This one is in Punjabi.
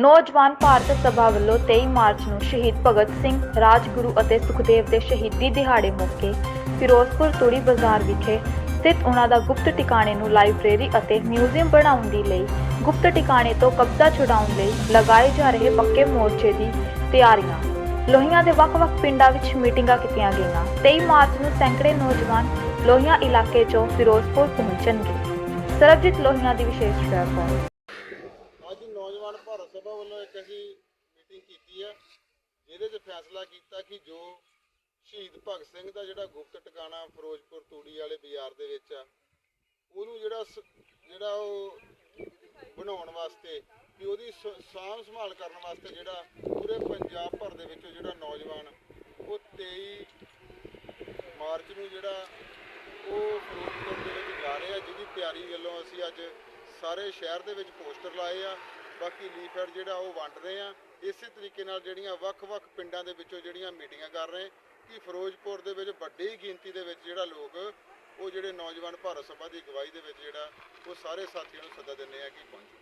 ਨੌਜਵਾਨ ਭਾਰਤ ਸਭਾ ਵੱਲੋਂ 23 ਮਾਰਚ ਨੂੰ ਸ਼ਹੀਦ ਭਗਤ ਸਿੰਘ, ਰਾਜਗੁਰੂ ਅਤੇ ਸੁਖਦੇਵ ਦੇ ਸ਼ਹੀਦੀ ਦਿਹਾੜੇ ਮੌਕੇ ਫਿਰੋਜ਼ਪੁਰ ਤੂੜੀ ਬਾਜ਼ਾਰ ਵਿਖੇ ਸਥਿਤ ਉਹਨਾਂ ਦਾ ਗੁਪਤ ਟਿਕਾਣੇ ਨੂੰ ਲਾਇਬ੍ਰੇਰੀ ਅਤੇ ਮਿਊਜ਼ੀਅਮ ਬਣਾਉਣ ਦੀ ਲਈ, ਗੁਪਤ ਟਿਕਾਣੇ ਤੋਂ ਕਬਜ਼ਾ ਛੁਡਾਉਣ ਲਈ ਲਗਾਏ ਜਾ ਰਹੇ ਪੱਕੇ ਮੋਰਚੇ ਦੀ ਤਿਆਰੀਆਂ। ਲੋਹੀਆਂ ਦੇ ਵੱਖ-ਵੱਖ ਪਿੰਡਾਂ ਵਿੱਚ ਮੀਟਿੰਗਾਂ ਕੀਤੀਆਂ ਗਈਆਂ। 23 ਮਾਰਚ ਨੂੰ ਸੈਂਕੜੇ ਨੌਜਵਾਨ ਲੋਹੀਆਂ ਇਲਾਕੇ 'ਚੋਂ ਫਿਰੋਜ਼ਪੁਰ ਪਹੁੰਚਣਗੇ। ਸਰਬਜੀਤ ਲੋਹੀਆਂ ਦੀ ਵਿਸ਼ੇਸ਼ ਰਿਪੋਰਟ। ਅੱਜ ਨੌਜਵਾਨ ਭਾਰਤ ਸਭਾ ਵੱਲੋਂ ਇੱਕ ਅਸੀਂ ਮੀਟਿੰਗ ਕੀਤੀ ਹੈ ਜਿਹਦੇ 'ਚ ਫੈਸਲਾ ਕੀਤਾ ਕਿ ਜੋ ਸ਼ਹੀਦ ਭਗਤ ਸਿੰਘ ਦਾ ਜਿਹੜਾ ਗੁਪਤ ਟਿਕਾਣਾ ਫਿਰੋਜ਼ਪੁਰ ਤੂੜੀ ਵਾਲੇ ਬਾਜ਼ਾਰ ਦੇ ਵਿੱਚ ਆ, ਉਹਨੂੰ ਜਿਹੜਾ ਜਿਹੜਾ ਉਹ ਬਣਾਉਣ ਵਾਸਤੇ ਕਿ ਉਹਦੀ ਸਾਂਭ ਸੰਭਾਲ ਕਰਨ ਵਾਸਤੇ ਜਿਹੜਾ ਪੂਰੇ ਪੰਜਾਬ ਭਰ ਦੇ ਵਿੱਚੋਂ ਜਿਹੜਾ ਨੌਜਵਾਨ, ਉਹ 23 ਮਾਰਚ ਨੂੰ ਜਿਹੜਾ ਉਹ ਫਿਰੋਜ਼ਪੁਰ ਦੇ ਵਿੱਚ ਜਾ ਰਹੇ ਆ, ਜਿਹਦੀ ਤਿਆਰੀ ਵੱਲੋਂ ਅਸੀਂ ਅੱਜ ਸਾਰੇ ਸ਼ਹਿਰ ਦੇ ਵਿੱਚ ਪੋਸਟਰ ਲਾਏ ਆ। ਬਾਕੀ ਲੀਫਲੈਟ ਜਿਹੜਾ ਉਹ ਵੰਡ ਰਹੇ ਆ। ਇਸੇ ਤਰੀਕੇ ਨਾਲ ਜਿਹੜੀਆਂ ਵੱਖ-ਵੱਖ ਪਿੰਡਾਂ ਦੇ ਵਿੱਚੋਂ ਜਿਹੜੀਆਂ ਮੀਟਿੰਗਾਂ ਕਰ ਰਹੇ ਕਿ ਫਿਰੋਜ਼ਪੁਰ ਦੇ ਵਿੱਚ ਵੱਡੀ ਗਿਣਤੀ ਦੇ ਵਿੱਚ ਜਿਹੜਾ ਲੋਕ, ਉਹ ਜਿਹੜੇ ਨੌਜਵਾਨ ਭਾਰਤ ਸਭਾ ਦੀ ਅਗਵਾਈ ਦੇ ਵਿੱਚ ਜਿਹੜਾ, ਉਹ ਸਾਰੇ ਸਾਥੀਆਂ ਨੂੰ ਸੱਦਾ ਦਿੰਦੇ ਆ ਕਿ ਪਹੁੰਚੋ।